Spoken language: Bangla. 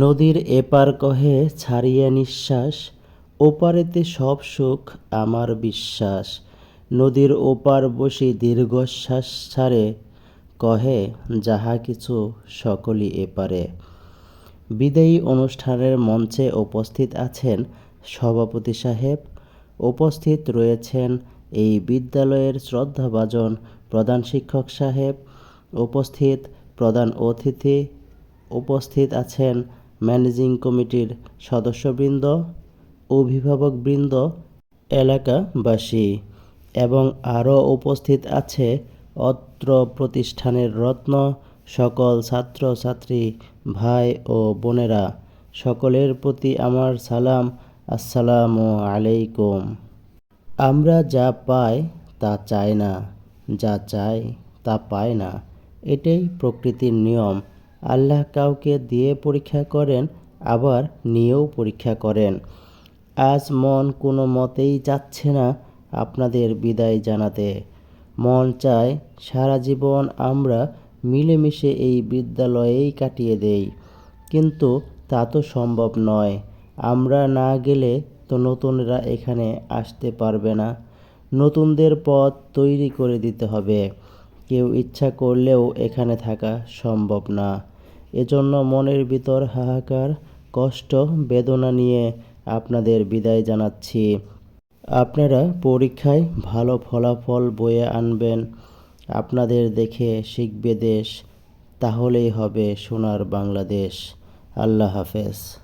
নদীর এপার কহে ছাড়িয়া নিঃশ্বাস, ওপারেতে সব সুখ আমার বিশ্বাস। নদীর ওপার বসি দীর্ঘশ্বাস ছাড়ে, কহে যাহা কিছু সকলই এপারে। বিদায়ী অনুষ্ঠানের মঞ্চে উপস্থিত আছেন সভাপতি সাহেব, উপস্থিত রয়েছেন এই বিদ্যালয়ের শ্রদ্ধাভাজন প্রধান শিক্ষক সাহেব, উপস্থিত প্রধান অতিথি, উপস্থিত আছেন ম্যানেজিং কমিটির সদস্যবৃন্দ, অভিভাবকবৃন্দ, এলাকাবাসী এবং আরও উপস্থিত আছে অত্র প্রতিষ্ঠানের রত্ন সকল ছাত্রছাত্রী, ভাই ও বোনেরা। সকলের প্রতি আমার সালাম। আসসালামু আলাইকুম। আমরা যা পাই তা চাই না, যা চাই তা পায় না। এটাই প্রকৃতির নিয়ম। আল্লাহ কাউকে দিয়ে পরীক্ষা করেন, আবার নিয়েও পরীক্ষা করেন। আজ মন কোনো মতেই চাচ্ছে না আপনাদের বিদায় জানাতে। মন চায় সারা জীবন আমরা মিলেমিশে এই বিদ্যালয়েই কাটিয়ে দেই। কিন্তু তা তো সম্ভব নয়। আমরা না গেলে তো নতুনরা এখানে আসতে পারবে না। নতুনদের পথ তৈরি করে দিতে হবে। কেউ ইচ্ছা করলেও এখানে থাকা সম্ভব না। এজন্য মনের ভিতর হাহাকার, কষ্ট, বেদনা নিয়ে আপনাদের বিদায় জানাচ্ছি। আপনারা পরীক্ষায় ভালো ফলাফল বয়ে আনবেন। আপনাদের দেখে শিখবে দেশ। তাহলেই হবে সোনার বাংলাদেশ। আল্লাহ হাফেজ।